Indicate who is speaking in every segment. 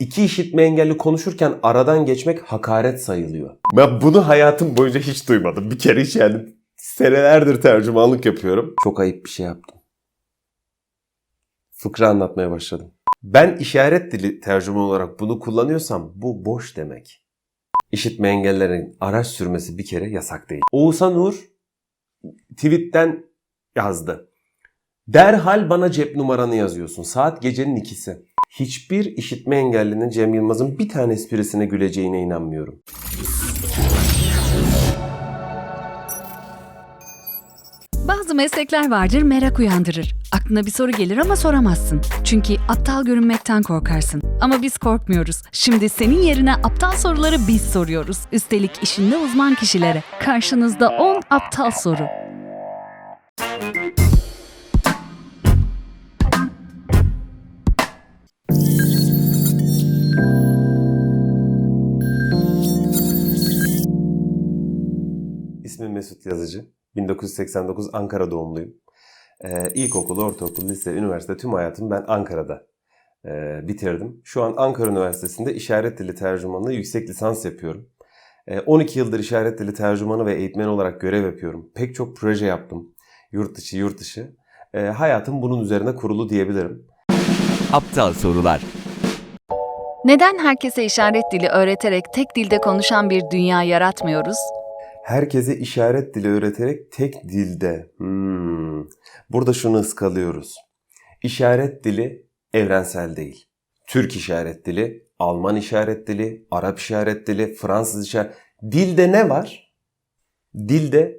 Speaker 1: İki işitme engelli konuşurken aradan geçmek hakaret sayılıyor. Ben bunu hayatım boyunca hiç duymadım. Bir kere hiç yani senelerdir tercümanlık yapıyorum. Çok ayıp bir şey yaptım. Fıkra anlatmaya başladım. Ben işaret dili tercüman olarak bunu kullanıyorsam bu boş demek. İşitme engellerin araç sürmesi bir kere yasak değil. Oğuzhan Uğur tweetten yazdı. Derhal bana cep numaranı yazıyorsun. Saat gecenin ikisi. Hiçbir işitme engellinin Cem Yılmaz'ın bir tane esprisine güleceğine inanmıyorum.
Speaker 2: Bazı meslekler vardır merak uyandırır. Aklına bir soru gelir ama soramazsın. Çünkü aptal görünmekten korkarsın. Ama biz korkmuyoruz. Şimdi senin yerine aptal soruları biz soruyoruz. Üstelik işinde uzman kişilere. Karşınızda 10 aptal soru.
Speaker 1: Mesut Yazıcı. 1989 Ankara doğumluyum. Ee, ilkokul, ortaokul, lise, üniversite tüm hayatımı ben Ankara'da e, bitirdim. Şu an Ankara Üniversitesi'nde işaret dili tercümanlığı yüksek lisans yapıyorum. E, 12 yıldır işaret dili tercümanı ve eğitmeni olarak görev yapıyorum. Pek çok proje yaptım. Yurt dışı, yurt dışı. E, hayatım bunun üzerine kurulu diyebilirim.
Speaker 3: Aptal sorular.
Speaker 2: Neden herkese işaret dili öğreterek tek dilde konuşan bir dünya yaratmıyoruz?
Speaker 1: Herkese işaret dili öğreterek tek dilde. Hmm. Burada şunu ıskalıyoruz. İşaret dili evrensel değil. Türk işaret dili, Alman işaret dili, Arap işaret dili, Fransız işaret... Dilde ne var? Dilde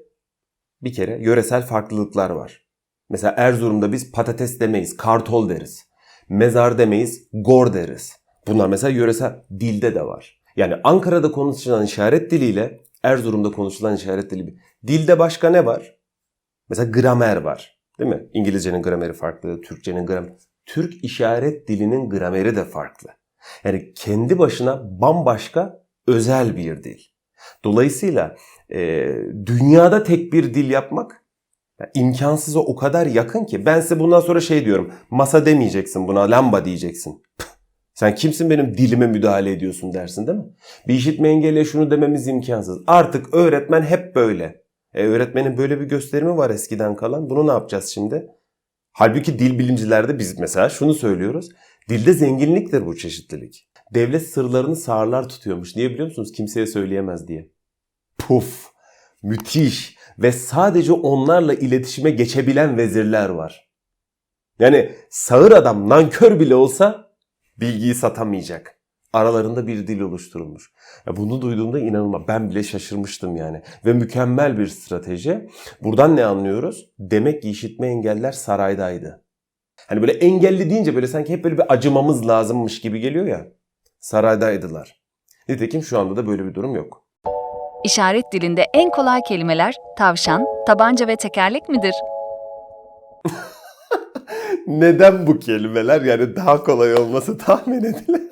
Speaker 1: bir kere yöresel farklılıklar var. Mesela Erzurum'da biz patates demeyiz, kartol deriz. Mezar demeyiz, gor deriz. Bunlar mesela yöresel dilde de var. Yani Ankara'da konuşulan işaret diliyle Erzurum'da konuşulan işaret dili. Dilde başka ne var? Mesela gramer var. Değil mi? İngilizcenin grameri farklı, Türkçenin grameri. Türk işaret dilinin grameri de farklı. Yani kendi başına bambaşka özel bir dil. Dolayısıyla e, dünyada tek bir dil yapmak yani imkansıza o kadar yakın ki ben size bundan sonra şey diyorum. Masa demeyeceksin buna, lamba diyeceksin. Sen kimsin benim dilime müdahale ediyorsun dersin değil mi? Bir işitme engelliye şunu dememiz imkansız. Artık öğretmen hep böyle. E, öğretmenin böyle bir gösterimi var eskiden kalan. Bunu ne yapacağız şimdi? Halbuki dil bilimcilerde biz mesela şunu söylüyoruz. Dilde zenginliktir bu çeşitlilik. Devlet sırlarını sağırlar tutuyormuş. Niye biliyor musunuz? Kimseye söyleyemez diye. Puf! Müthiş! Ve sadece onlarla iletişime geçebilen vezirler var. Yani sağır adam nankör bile olsa bilgiyi satamayacak. Aralarında bir dil oluşturulmuş. Ya bunu duyduğumda inanılmaz. Ben bile şaşırmıştım yani. Ve mükemmel bir strateji. Buradan ne anlıyoruz? Demek ki işitme engeller saraydaydı. Hani böyle engelli deyince böyle sanki hep böyle bir acımamız lazımmış gibi geliyor ya. Saraydaydılar. Nitekim şu anda da böyle bir durum yok.
Speaker 2: İşaret dilinde en kolay kelimeler tavşan, tabanca ve tekerlek midir?
Speaker 1: Neden bu kelimeler yani daha kolay olması tahmin edilen?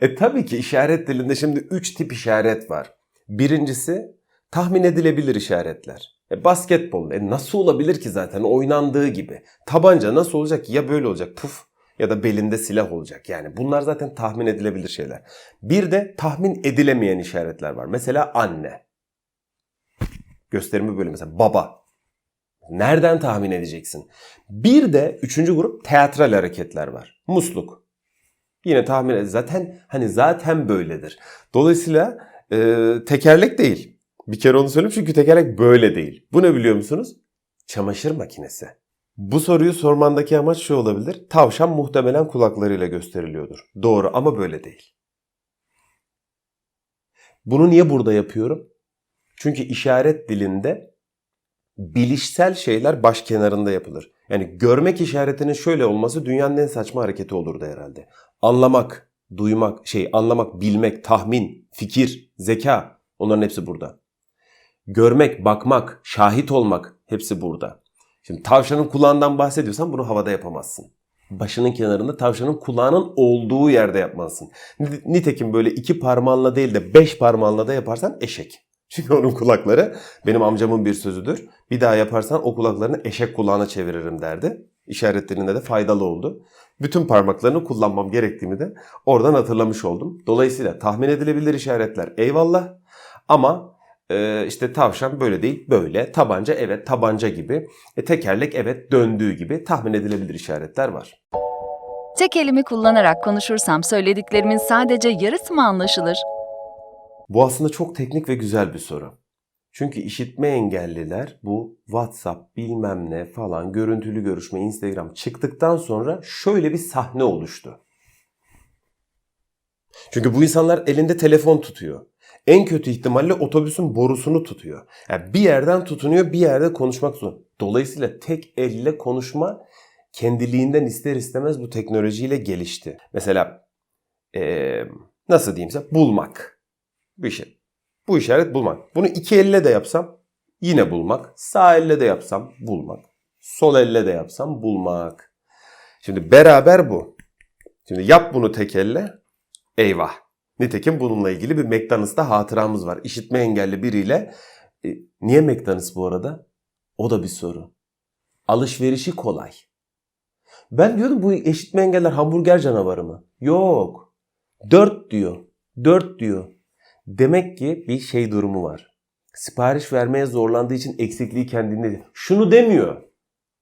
Speaker 1: e tabii ki işaret dilinde şimdi 3 tip işaret var. Birincisi tahmin edilebilir işaretler. E, basketbol e, nasıl olabilir ki zaten oynandığı gibi. Tabanca nasıl olacak ya böyle olacak puf ya da belinde silah olacak. Yani bunlar zaten tahmin edilebilir şeyler. Bir de tahmin edilemeyen işaretler var. Mesela anne. Gösterimi böyle mesela baba. Nereden tahmin edeceksin? Bir de üçüncü grup teatral hareketler var. Musluk. Yine tahmin ed. Zaten hani zaten böyledir. Dolayısıyla e, tekerlek değil. Bir kere onu söyleyeyim çünkü tekerlek böyle değil. Bu ne biliyor musunuz? Çamaşır makinesi. Bu soruyu sormandaki amaç şu olabilir. Tavşan muhtemelen kulaklarıyla gösteriliyordur. Doğru ama böyle değil. Bunu niye burada yapıyorum? Çünkü işaret dilinde bilişsel şeyler baş kenarında yapılır. Yani görmek işaretinin şöyle olması dünyanın en saçma hareketi olurdu herhalde. Anlamak, duymak, şey anlamak, bilmek, tahmin, fikir, zeka onların hepsi burada. Görmek, bakmak, şahit olmak hepsi burada. Şimdi tavşanın kulağından bahsediyorsan bunu havada yapamazsın. Başının kenarında tavşanın kulağının olduğu yerde yapmalısın. Nitekim böyle iki parmağınla değil de beş parmağınla da yaparsan eşek. Çünkü onun kulakları benim amcamın bir sözüdür. Bir daha yaparsan o kulaklarını eşek kulağına çeviririm derdi. İşaretlerinde de faydalı oldu. bütün parmaklarını kullanmam gerektiğimi de oradan hatırlamış oldum. Dolayısıyla tahmin edilebilir işaretler eyvallah ama e, işte tavşan böyle değil böyle, tabanca evet tabanca gibi, e, tekerlek evet döndüğü gibi tahmin edilebilir işaretler var.
Speaker 2: Tek elimi kullanarak konuşursam söylediklerimin sadece yarısı mı anlaşılır?
Speaker 1: Bu aslında çok teknik ve güzel bir soru. Çünkü işitme engelliler bu WhatsApp bilmem ne falan görüntülü görüşme Instagram çıktıktan sonra şöyle bir sahne oluştu. Çünkü bu insanlar elinde telefon tutuyor. En kötü ihtimalle otobüsün borusunu tutuyor. Yani bir yerden tutunuyor bir yerde konuşmak zor. Dolayısıyla tek elle konuşma kendiliğinden ister istemez bu teknolojiyle gelişti. Mesela eee, nasıl diyeyim size bulmak bir şey. Bu işaret bulmak. Bunu iki elle de yapsam yine bulmak. Sağ elle de yapsam bulmak. Sol elle de yapsam bulmak. Şimdi beraber bu. Şimdi yap bunu tek elle. Eyvah. Nitekim bununla ilgili bir McDonald's'ta hatıramız var. İşitme engelli biriyle. E, niye McDonald's bu arada? O da bir soru. Alışverişi kolay. Ben diyordum bu işitme engeller hamburger canavarı mı? Yok. Dört diyor. Dört diyor. Demek ki bir şey durumu var. Sipariş vermeye zorlandığı için eksikliği kendinde. Şunu demiyor.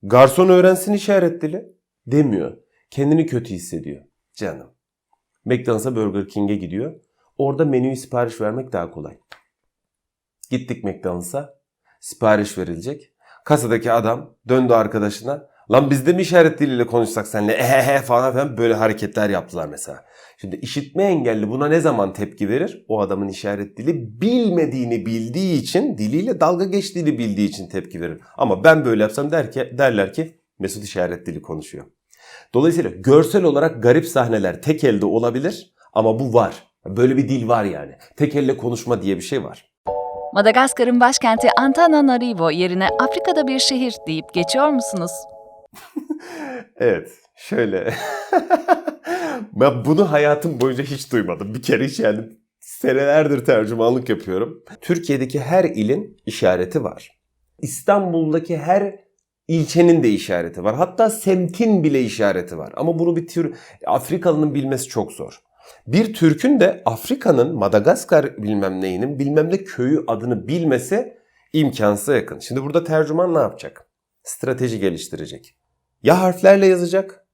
Speaker 1: Garson öğrensin işaret dili. Demiyor. Kendini kötü hissediyor. Canım. McDonald's'a Burger King'e gidiyor. Orada menüyü sipariş vermek daha kolay. Gittik McDonald's'a. Sipariş verilecek. Kasadaki adam döndü arkadaşına. Lan biz de mi işaret diliyle konuşsak seninle ehehe falan filan böyle hareketler yaptılar mesela. Şimdi işitme engelli buna ne zaman tepki verir? O adamın işaret dili bilmediğini bildiği için, diliyle dalga geçtiğini bildiği için tepki verir. Ama ben böyle yapsam der ki, derler ki Mesut işaret dili konuşuyor. Dolayısıyla görsel olarak garip sahneler tek elde olabilir ama bu var. Böyle bir dil var yani. Tek elle konuşma diye bir şey var.
Speaker 2: Madagaskar'ın başkenti Antananarivo yerine Afrika'da bir şehir deyip geçiyor musunuz?
Speaker 1: Evet, şöyle. ben bunu hayatım boyunca hiç duymadım. Bir kere hiç yani senelerdir tercümanlık yapıyorum. Türkiye'deki her ilin işareti var. İstanbul'daki her ilçenin de işareti var. Hatta semtin bile işareti var. Ama bunu bir tür Afrikalının bilmesi çok zor. Bir Türk'ün de Afrika'nın Madagaskar bilmem neyinin bilmem ne köyü adını bilmesi imkansıza yakın. Şimdi burada tercüman ne yapacak? Strateji geliştirecek. Ya harflerle yazacak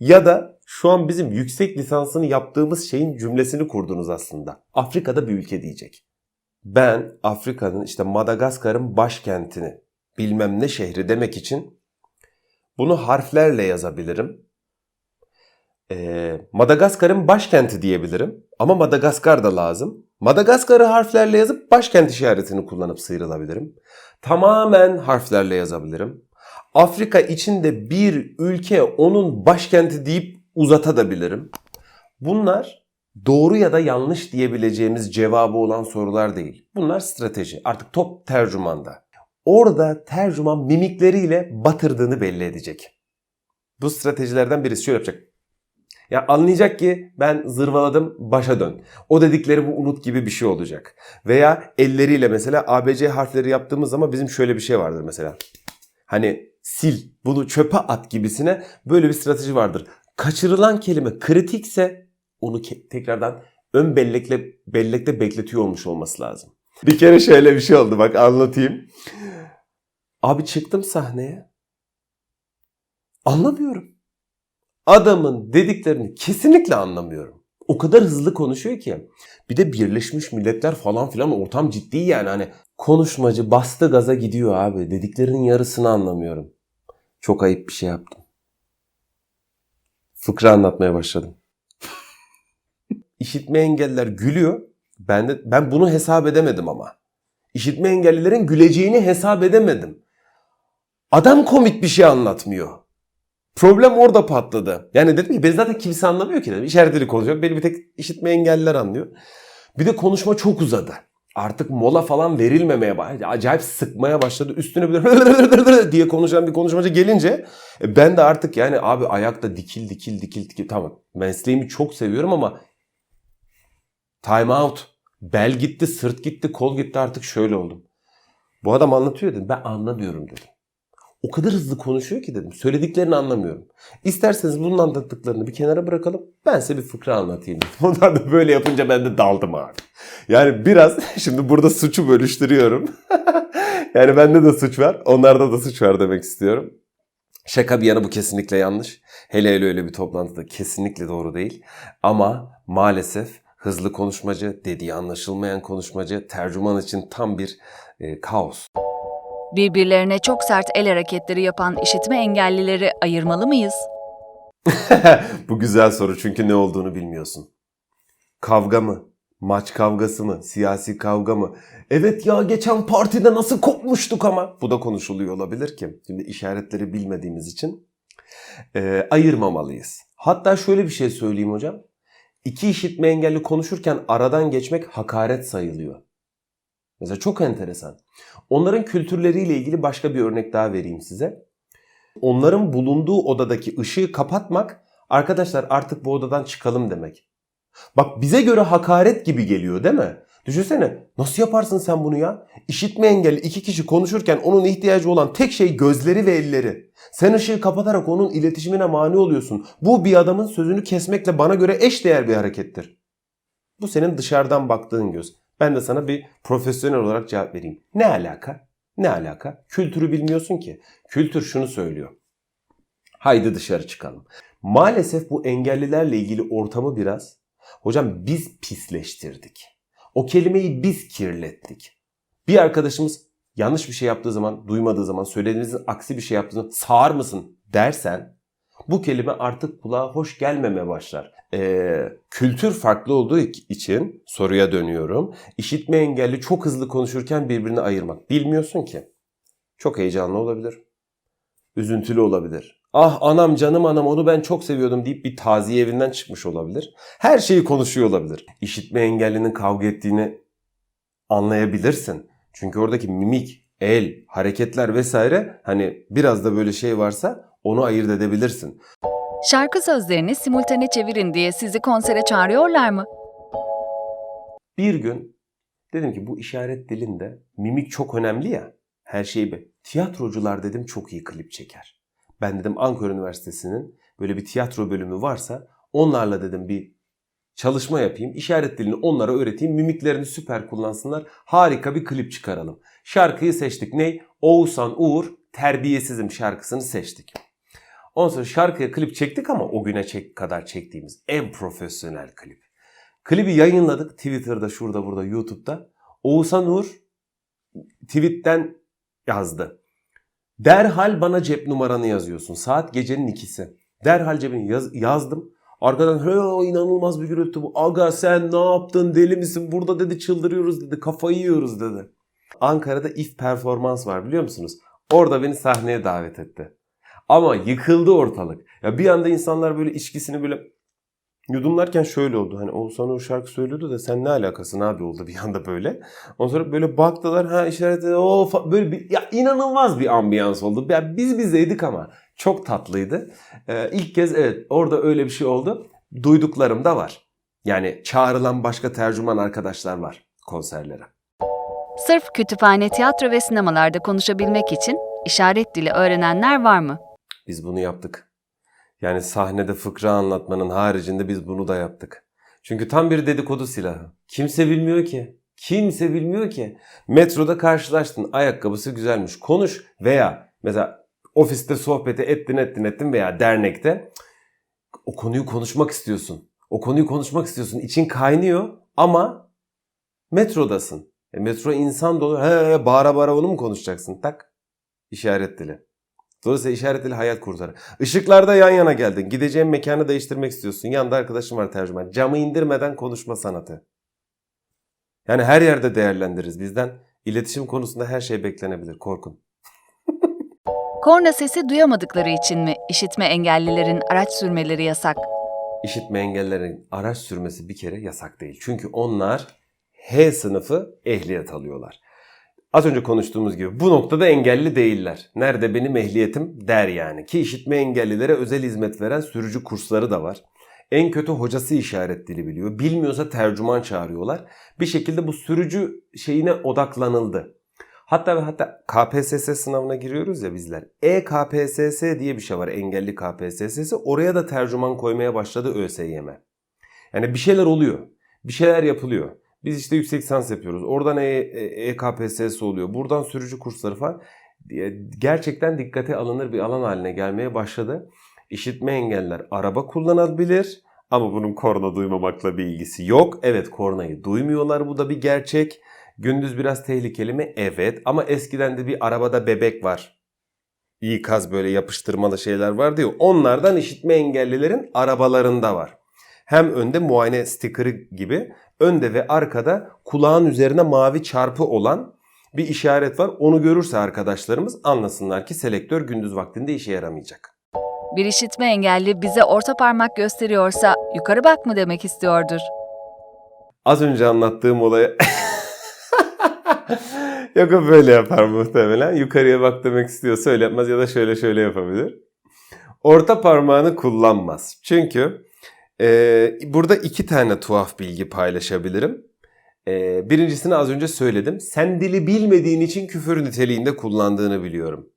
Speaker 1: ya da şu an bizim yüksek lisansını yaptığımız şeyin cümlesini kurdunuz aslında. Afrika'da bir ülke diyecek. Ben Afrika'nın işte Madagaskar'ın başkentini bilmem ne şehri demek için bunu harflerle yazabilirim. Ee, Madagaskar'ın başkenti diyebilirim ama Madagaskar da lazım. Madagaskar'ı harflerle yazıp başkent işaretini kullanıp sıyrılabilirim. Tamamen harflerle yazabilirim. Afrika içinde bir ülke onun başkenti deyip uzatabilirim. Bunlar doğru ya da yanlış diyebileceğimiz cevabı olan sorular değil. Bunlar strateji. Artık top tercümanda. Orada tercüman mimikleriyle batırdığını belli edecek. Bu stratejilerden birisi şöyle yapacak. Ya anlayacak ki ben zırvaladım başa dön. O dedikleri bu unut gibi bir şey olacak. Veya elleriyle mesela ABC harfleri yaptığımız zaman bizim şöyle bir şey vardır mesela. Hani sil bunu çöpe at gibisine böyle bir strateji vardır. Kaçırılan kelime kritikse onu tekrardan ön bellekle bellekte bekletiyor olmuş olması lazım. Bir kere şöyle bir şey oldu bak anlatayım. Abi çıktım sahneye. Anlamıyorum. Adamın dediklerini kesinlikle anlamıyorum. O kadar hızlı konuşuyor ki. Bir de Birleşmiş Milletler falan filan ortam ciddi yani hani konuşmacı bastı gaza gidiyor abi. Dediklerinin yarısını anlamıyorum. Çok ayıp bir şey yaptım. Fıkra anlatmaya başladım. İşitme engelliler gülüyor. Ben de ben bunu hesap edemedim ama. İşitme engellilerin güleceğini hesap edemedim. Adam komik bir şey anlatmıyor. Problem orada patladı. Yani dedim ki ben zaten kimse anlamıyor ki dedim. Dili konuşuyor. Beni bir tek işitme engelliler anlıyor. Bir de konuşma çok uzadı. Artık mola falan verilmemeye başladı. Acayip sıkmaya başladı. Üstüne bir diye konuşan bir konuşmacı gelince e, ben de artık yani abi ayakta dikil dikil dikil dikil. Tamam mesleğimi çok seviyorum ama time out. Bel gitti, sırt gitti, kol gitti artık şöyle oldum. Bu adam anlatıyor dedim. Ben anlamıyorum dedim. O kadar hızlı konuşuyor ki dedim. Söylediklerini anlamıyorum. İsterseniz bunun anlattıklarını bir kenara bırakalım. Ben size bir fıkra anlatayım. Onlar da böyle yapınca ben de daldım abi. Yani biraz şimdi burada suçu bölüştürüyorum. yani bende de suç var. Onlarda da suç var demek istiyorum. Şaka bir yana bu kesinlikle yanlış. Hele hele öyle bir toplantıda kesinlikle doğru değil. Ama maalesef hızlı konuşmacı, dediği anlaşılmayan konuşmacı, tercüman için tam bir e, kaos.
Speaker 2: Birbirlerine çok sert el hareketleri yapan işitme engellileri ayırmalı mıyız?
Speaker 1: Bu güzel soru çünkü ne olduğunu bilmiyorsun. Kavga mı? Maç kavgası mı? Siyasi kavga mı? Evet ya geçen partide nasıl kopmuştuk ama. Bu da konuşuluyor olabilir ki. Şimdi işaretleri bilmediğimiz için e, ayırmamalıyız. Hatta şöyle bir şey söyleyeyim hocam. İki işitme engelli konuşurken aradan geçmek hakaret sayılıyor. Mesela çok enteresan. Onların kültürleriyle ilgili başka bir örnek daha vereyim size. Onların bulunduğu odadaki ışığı kapatmak arkadaşlar artık bu odadan çıkalım demek. Bak bize göre hakaret gibi geliyor değil mi? Düşünsene nasıl yaparsın sen bunu ya? İşitme engelli iki kişi konuşurken onun ihtiyacı olan tek şey gözleri ve elleri. Sen ışığı kapatarak onun iletişimine mani oluyorsun. Bu bir adamın sözünü kesmekle bana göre eş değer bir harekettir. Bu senin dışarıdan baktığın göz. Ben de sana bir profesyonel olarak cevap vereyim. Ne alaka? Ne alaka? Kültürü bilmiyorsun ki. Kültür şunu söylüyor. Haydi dışarı çıkalım. Maalesef bu engellilerle ilgili ortamı biraz hocam biz pisleştirdik. O kelimeyi biz kirlettik. Bir arkadaşımız yanlış bir şey yaptığı zaman, duymadığı zaman, söylediğinizin aksi bir şey yaptığı zaman sağır mısın dersen bu kelime artık kulağa hoş gelmeme başlar. Ee, kültür farklı olduğu için soruya dönüyorum. İşitme engelli çok hızlı konuşurken birbirini ayırmak. Bilmiyorsun ki. Çok heyecanlı olabilir. Üzüntülü olabilir. Ah anam canım anam onu ben çok seviyordum deyip bir taziye evinden çıkmış olabilir. Her şeyi konuşuyor olabilir. İşitme engellinin kavga ettiğini anlayabilirsin. Çünkü oradaki mimik, el, hareketler vesaire hani biraz da böyle şey varsa onu ayırt edebilirsin.
Speaker 2: Şarkı sözlerini simultane çevirin diye sizi konsere çağırıyorlar mı?
Speaker 1: Bir gün dedim ki bu işaret dilinde mimik çok önemli ya. Her şeyi bir. Tiyatrocular dedim çok iyi klip çeker. Ben dedim Ankara Üniversitesi'nin böyle bir tiyatro bölümü varsa onlarla dedim bir çalışma yapayım. İşaret dilini onlara öğreteyim. Mimiklerini süper kullansınlar. Harika bir klip çıkaralım. Şarkıyı seçtik. Ney? Oğuzhan Uğur Terbiyesizim şarkısını seçtik. Ondan sonra şarkıya klip çektik ama o güne çek kadar çektiğimiz en profesyonel klip. Klibi yayınladık Twitter'da, şurada, burada, YouTube'da. Oğuzhan Uğur tweetten yazdı. Derhal bana cep numaranı yazıyorsun. Saat gecenin ikisi. Derhal cebini yaz- yazdım. Arkadan "He, inanılmaz bir gürültü bu. Aga sen ne yaptın deli misin? Burada dedi çıldırıyoruz dedi. Kafayı yiyoruz dedi. Ankara'da if performans var biliyor musunuz? Orada beni sahneye davet etti. Ama yıkıldı ortalık. Ya bir anda insanlar böyle içkisini böyle yudumlarken şöyle oldu. Hani Oğuzhan o şarkı söylüyordu da sen ne alakasın abi oldu bir anda böyle. Ondan sonra böyle baktılar ha işaret o böyle bir ya inanılmaz bir ambiyans oldu. Ya biz bizeydik ama çok tatlıydı. Ee, ilk kez evet orada öyle bir şey oldu. Duyduklarım da var. Yani çağrılan başka tercüman arkadaşlar var konserlere.
Speaker 2: Sırf kütüphane, tiyatro ve sinemalarda konuşabilmek için işaret dili öğrenenler var mı?
Speaker 1: Biz bunu yaptık. Yani sahnede fıkra anlatmanın haricinde biz bunu da yaptık. Çünkü tam bir dedikodu silahı. Kimse bilmiyor ki. Kimse bilmiyor ki. Metroda karşılaştın. Ayakkabısı güzelmiş. Konuş. Veya mesela ofiste sohbeti ettin ettin ettin veya dernekte o konuyu konuşmak istiyorsun. O konuyu konuşmak istiyorsun. İçin kaynıyor ama metrodasın. E metro insan dolu. He, he, bağıra bağıra onu mu konuşacaksın? Tak. İşaret dili. Dolayısıyla işaret dili hayat kurtarır. Işıklarda yan yana geldin. Gideceğin mekanı değiştirmek istiyorsun. Yanında arkadaşım var tercüman. Camı indirmeden konuşma sanatı. Yani her yerde değerlendiririz. Bizden iletişim konusunda her şey beklenebilir. Korkun.
Speaker 2: Korna sesi duyamadıkları için mi işitme engellilerin araç sürmeleri yasak?
Speaker 1: İşitme engellerin araç sürmesi bir kere yasak değil. Çünkü onlar H sınıfı ehliyet alıyorlar. Az önce konuştuğumuz gibi bu noktada engelli değiller. Nerede benim ehliyetim der yani. Ki işitme engellilere özel hizmet veren sürücü kursları da var. En kötü hocası işaret dili biliyor. Bilmiyorsa tercüman çağırıyorlar. Bir şekilde bu sürücü şeyine odaklanıldı. Hatta ve hatta KPSS sınavına giriyoruz ya bizler. E-KPSS diye bir şey var. Engelli KPSS'si. Oraya da tercüman koymaya başladı ÖSYM. Yani bir şeyler oluyor. Bir şeyler yapılıyor. Biz işte yüksek lisans yapıyoruz. Oradan E- E- EKPSS oluyor. Buradan sürücü kursları falan. E, Gerçekten dikkate alınır bir alan haline gelmeye başladı. İşitme engeller araba kullanabilir ama bunun korna duymamakla bir ilgisi yok. Evet kornayı duymuyorlar bu da bir gerçek. Gündüz biraz tehlikeli mi? Evet ama eskiden de bir arabada bebek var. İkaz böyle yapıştırmalı şeyler var diyor. Onlardan işitme engellilerin arabalarında var. Hem önde muayene stikeri gibi önde ve arkada kulağın üzerine mavi çarpı olan bir işaret var. Onu görürse arkadaşlarımız anlasınlar ki selektör gündüz vaktinde işe yaramayacak.
Speaker 2: Bir işitme engelli bize orta parmak gösteriyorsa yukarı bak mı demek istiyordur.
Speaker 1: Az önce anlattığım olaya Yok o böyle yapar muhtemelen. Yukarıya bak demek istiyorsa öyle yapmaz ya da şöyle şöyle yapabilir. Orta parmağını kullanmaz. Çünkü e, burada iki tane tuhaf bilgi paylaşabilirim. E, birincisini az önce söyledim. Sen dili bilmediğin için küfür niteliğinde kullandığını biliyorum.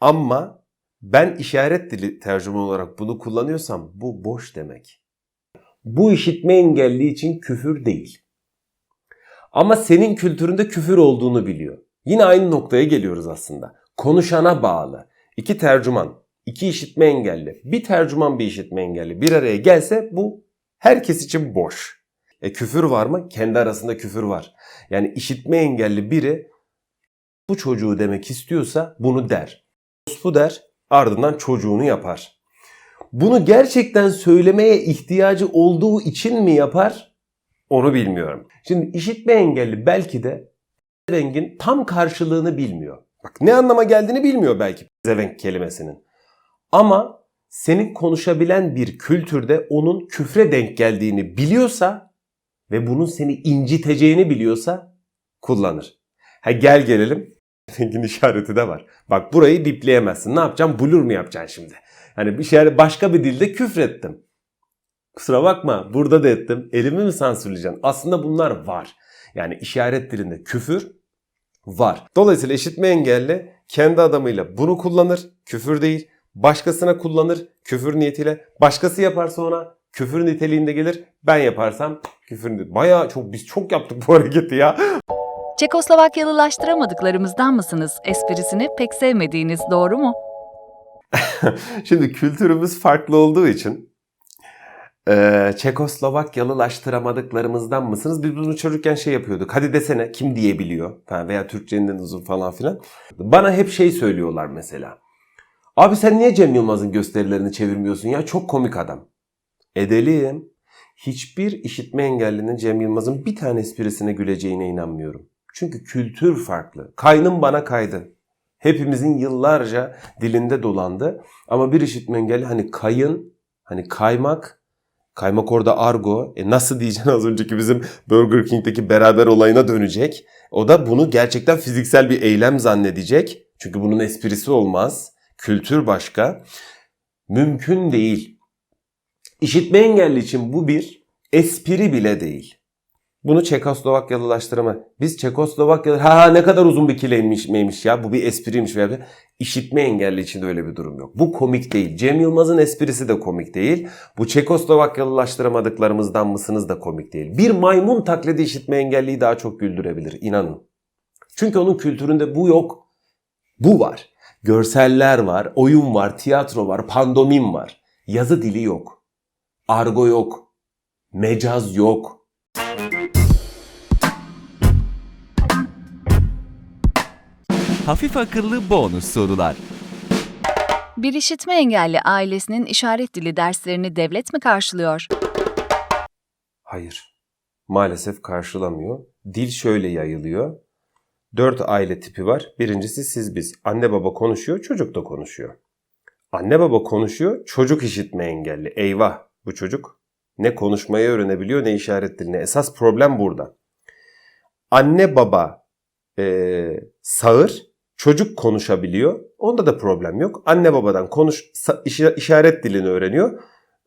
Speaker 1: Ama ben işaret dili tercüman olarak bunu kullanıyorsam bu boş demek. Bu işitme engelli için küfür değil. Ama senin kültüründe küfür olduğunu biliyor. Yine aynı noktaya geliyoruz aslında. Konuşana bağlı. İki tercüman, iki işitme engelli, bir tercüman bir işitme engelli bir araya gelse bu herkes için boş. E küfür var mı? Kendi arasında küfür var. Yani işitme engelli biri bu çocuğu demek istiyorsa bunu der. Bu der ardından çocuğunu yapar. Bunu gerçekten söylemeye ihtiyacı olduğu için mi yapar? Onu bilmiyorum. Şimdi işitme engelli belki de zevengin tam karşılığını bilmiyor. Bak ne anlama geldiğini bilmiyor belki zevenk kelimesinin. Ama senin konuşabilen bir kültürde onun küfre denk geldiğini biliyorsa ve bunun seni inciteceğini biliyorsa kullanır. Ha gel gelelim. Zengin işareti de var. Bak burayı bipleyemezsin. Ne yapacağım? Blur mu yapacaksın şimdi? Hani bir şey başka bir dilde küfrettim. Kusura bakma burada da ettim. Elimi mi sansürleyeceksin? Aslında bunlar var. Yani işaret dilinde küfür var. Dolayısıyla işitme engelli kendi adamıyla bunu kullanır. Küfür değil. Başkasına kullanır. Küfür niyetiyle. Başkası yaparsa ona küfür niteliğinde gelir. Ben yaparsam küfür niteliğinde. Baya çok biz çok yaptık bu hareketi ya.
Speaker 2: Çekoslovakyalılaştıramadıklarımızdan mısınız? Esprisini pek sevmediğiniz doğru mu?
Speaker 1: Şimdi kültürümüz farklı olduğu için e, Çekoslovakyalılaştıramadıklarımızdan mısınız? Biz bunu çocukken şey yapıyorduk. Hadi desene kim diyebiliyor falan veya Türkçenin en uzun falan filan. Bana hep şey söylüyorlar mesela. Abi sen niye Cem Yılmaz'ın gösterilerini çevirmiyorsun ya? Çok komik adam. Edelim. Hiçbir işitme engellinin Cem Yılmaz'ın bir tane esprisine güleceğine inanmıyorum. Çünkü kültür farklı. Kaynım bana kaydı. Hepimizin yıllarca dilinde dolandı. Ama bir işitme engelli hani kayın, hani kaymak, kaymak orada argo. E nasıl diyeceksin az önceki bizim Burger King'deki beraber olayına dönecek. O da bunu gerçekten fiziksel bir eylem zannedecek. Çünkü bunun esprisi olmaz. Kültür başka. Mümkün değil. İşitme engelli için bu bir espri bile değil. Bunu Çekoslovakyalılaştırma. Biz Çekoslovakyalı ha ha, ne kadar uzun bir kileymiş miymiş ya bu bir espriymiş veya işitme engelli için de öyle bir durum yok. Bu komik değil. Cem Yılmaz'ın esprisi de komik değil. Bu Çekoslovakyalılaştıramadıklarımızdan mısınız da komik değil. Bir maymun taklidi işitme engelliyi daha çok güldürebilir inanın. Çünkü onun kültüründe bu yok. Bu var. Görseller var, oyun var, tiyatro var, pandomim var. Yazı dili yok. Argo yok. Mecaz yok.
Speaker 3: Hafif akıllı bonus sorular.
Speaker 2: Bir işitme engelli ailesinin işaret dili derslerini devlet mi karşılıyor?
Speaker 1: Hayır. Maalesef karşılamıyor. Dil şöyle yayılıyor. Dört aile tipi var. Birincisi siz biz. Anne baba konuşuyor, çocuk da konuşuyor. Anne baba konuşuyor, çocuk işitme engelli. Eyvah bu çocuk ne konuşmayı öğrenebiliyor ne işaret dilini. Esas problem burada. Anne baba eee, sağır, çocuk konuşabiliyor. Onda da problem yok. Anne babadan konuş işaret dilini öğreniyor.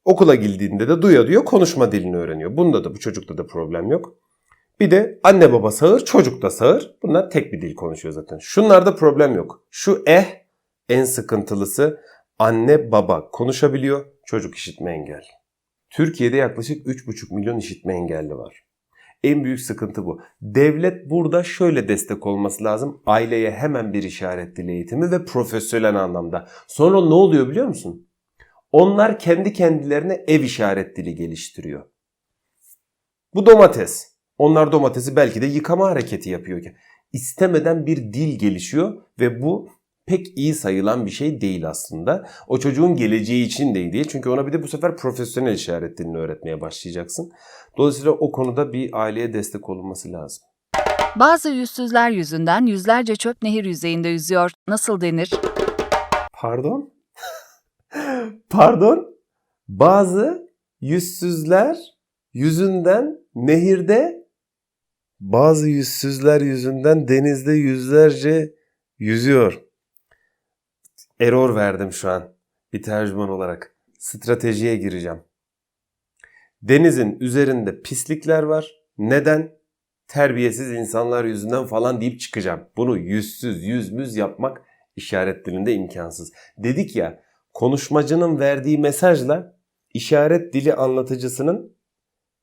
Speaker 1: Okula girdiğinde de duya diyor konuşma dilini öğreniyor. Bunda da bu çocukta da problem yok. Bir de anne baba sağır, çocuk da sağır. Bunlar tek bir dil konuşuyor zaten. Şunlarda problem yok. Şu eh en sıkıntılısı anne baba konuşabiliyor, çocuk işitme engelli. Türkiye'de yaklaşık 3,5 milyon işitme engelli var. En büyük sıkıntı bu. Devlet burada şöyle destek olması lazım. Aileye hemen bir işaret dili eğitimi ve profesyonel anlamda. Sonra ne oluyor biliyor musun? Onlar kendi kendilerine ev işaret dili geliştiriyor. Bu domates. Onlar domatesi belki de yıkama hareketi yapıyor ki. İstemeden bir dil gelişiyor ve bu pek iyi sayılan bir şey değil aslında. O çocuğun geleceği için de iyi değil. Çünkü ona bir de bu sefer profesyonel işaret dilini öğretmeye başlayacaksın. Dolayısıyla o konuda bir aileye destek olunması lazım.
Speaker 2: Bazı yüzsüzler yüzünden yüzlerce çöp nehir yüzeyinde yüzüyor. Nasıl denir?
Speaker 1: Pardon? Pardon? Bazı yüzsüzler yüzünden nehirde bazı yüzsüzler yüzünden denizde yüzlerce yüzüyor. Error verdim şu an bir tercüman olarak. Stratejiye gireceğim. Denizin üzerinde pislikler var. Neden? Terbiyesiz insanlar yüzünden falan deyip çıkacağım. Bunu yüzsüz, yüzmüz yapmak işaret dilinde imkansız. Dedik ya konuşmacının verdiği mesajla işaret dili anlatıcısının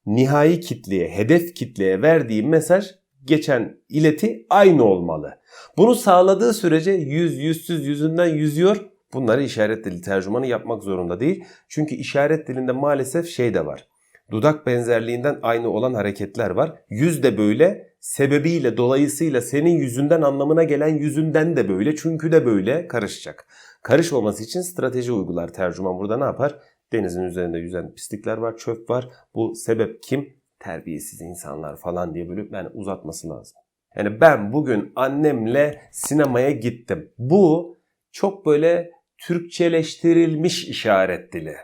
Speaker 1: nihai kitleye, hedef kitleye verdiği mesaj geçen ileti aynı olmalı. Bunu sağladığı sürece yüz, yüzsüz, yüzünden yüzüyor. Bunları işaret dili tercümanı yapmak zorunda değil. Çünkü işaret dilinde maalesef şey de var. Dudak benzerliğinden aynı olan hareketler var. Yüz de böyle, sebebiyle, dolayısıyla senin yüzünden anlamına gelen yüzünden de böyle, çünkü de böyle karışacak. Karışmaması için strateji uygular tercüman burada ne yapar? Denizin üzerinde yüzen pislikler var, çöp var. Bu sebep kim? Terbiyesiz insanlar falan diye böyle yani uzatması lazım. Yani ben bugün annemle sinemaya gittim. Bu çok böyle Türkçeleştirilmiş işaret dili.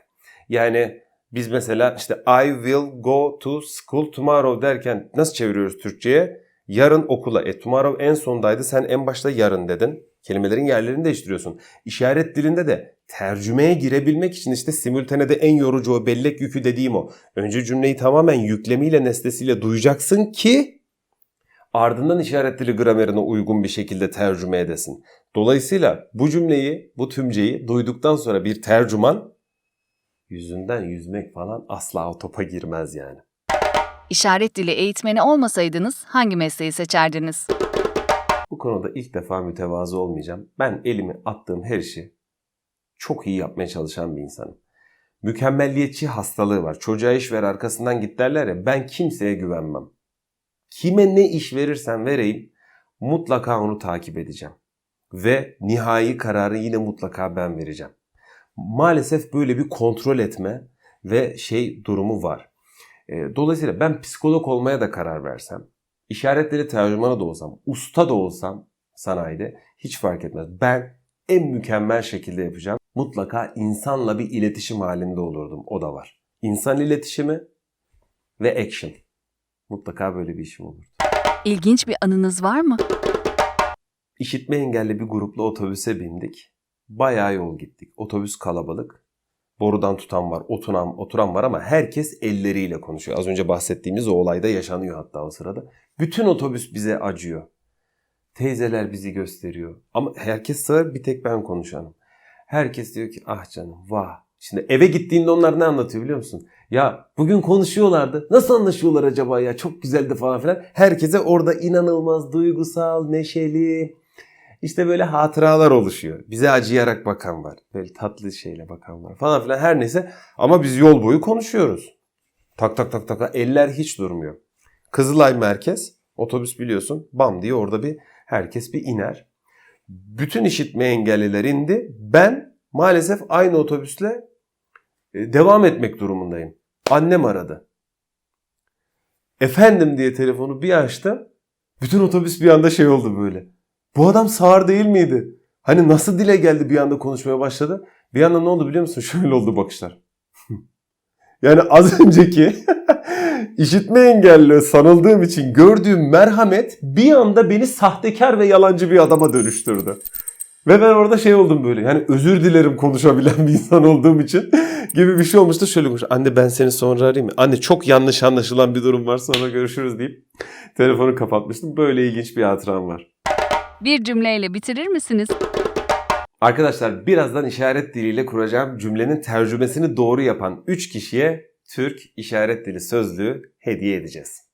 Speaker 1: Yani biz mesela işte I will go to school tomorrow derken nasıl çeviriyoruz Türkçe'ye? Yarın okula. E tomorrow en sondaydı sen en başta yarın dedin. Kelimelerin yerlerini değiştiriyorsun. İşaret dilinde de tercümeye girebilmek için işte simültanede en yorucu o bellek yükü dediğim o. Önce cümleyi tamamen yüklemiyle nesnesiyle duyacaksın ki ardından işaret dili gramerine uygun bir şekilde tercüme edesin. Dolayısıyla bu cümleyi, bu tümceyi duyduktan sonra bir tercüman yüzünden yüzmek falan asla o topa girmez yani.
Speaker 2: İşaret dili eğitmeni olmasaydınız hangi mesleği seçerdiniz?
Speaker 1: Bu konuda ilk defa mütevazı olmayacağım. Ben elimi attığım her işi çok iyi yapmaya çalışan bir insanım. Mükemmelliyetçi hastalığı var. Çocuğa iş ver arkasından git derler ya ben kimseye güvenmem. Kime ne iş verirsen vereyim mutlaka onu takip edeceğim. Ve nihai kararı yine mutlaka ben vereceğim. Maalesef böyle bir kontrol etme ve şey durumu var. Dolayısıyla ben psikolog olmaya da karar versem, işaretleri tercümanı da olsam, usta da olsam sanayide hiç fark etmez. Ben en mükemmel şekilde yapacağım. Mutlaka insanla bir iletişim halinde olurdum. O da var. İnsan iletişimi ve action. Mutlaka böyle bir işim olurdu.
Speaker 2: İlginç bir anınız var mı?
Speaker 1: İşitme engelli bir grupla otobüse bindik. Bayağı yol gittik. Otobüs kalabalık. Borudan tutan var, oturan, oturan var ama herkes elleriyle konuşuyor. Az önce bahsettiğimiz o olayda yaşanıyor hatta o sırada. Bütün otobüs bize acıyor. Teyzeler bizi gösteriyor. Ama herkes sığır bir tek ben konuşanım. Herkes diyor ki ah canım vah. Şimdi eve gittiğinde onlar ne anlatıyor biliyor musun? Ya bugün konuşuyorlardı. Nasıl anlaşıyorlar acaba ya? Çok güzeldi falan filan. Herkese orada inanılmaz duygusal, neşeli, işte böyle hatıralar oluşuyor. Bize acıyarak bakan var. Böyle tatlı şeyle bakan var falan filan her neyse. Ama biz yol boyu konuşuyoruz. Tak tak tak tak eller hiç durmuyor. Kızılay merkez otobüs biliyorsun bam diye orada bir herkes bir iner. Bütün işitme engelliler indi. Ben maalesef aynı otobüsle e, devam etmek durumundayım. Annem aradı. Efendim diye telefonu bir açtım. Bütün otobüs bir anda şey oldu böyle. Bu adam sağır değil miydi? Hani nasıl dile geldi bir anda konuşmaya başladı? Bir anda ne oldu biliyor musun? Şöyle oldu bakışlar. yani az önceki işitme engelli sanıldığım için gördüğüm merhamet bir anda beni sahtekar ve yalancı bir adama dönüştürdü. Ve ben orada şey oldum böyle yani özür dilerim konuşabilen bir insan olduğum için gibi bir şey olmuştu. Şöyle konuş. Anne ben seni sonra arayayım? Anne çok yanlış anlaşılan bir durum var sonra görüşürüz deyip Telefonu kapatmıştım. Böyle ilginç bir hatıram var.
Speaker 2: Bir cümleyle bitirir misiniz?
Speaker 1: Arkadaşlar birazdan işaret diliyle kuracağım cümlenin tercümesini doğru yapan 3 kişiye Türk işaret dili sözlüğü hediye edeceğiz.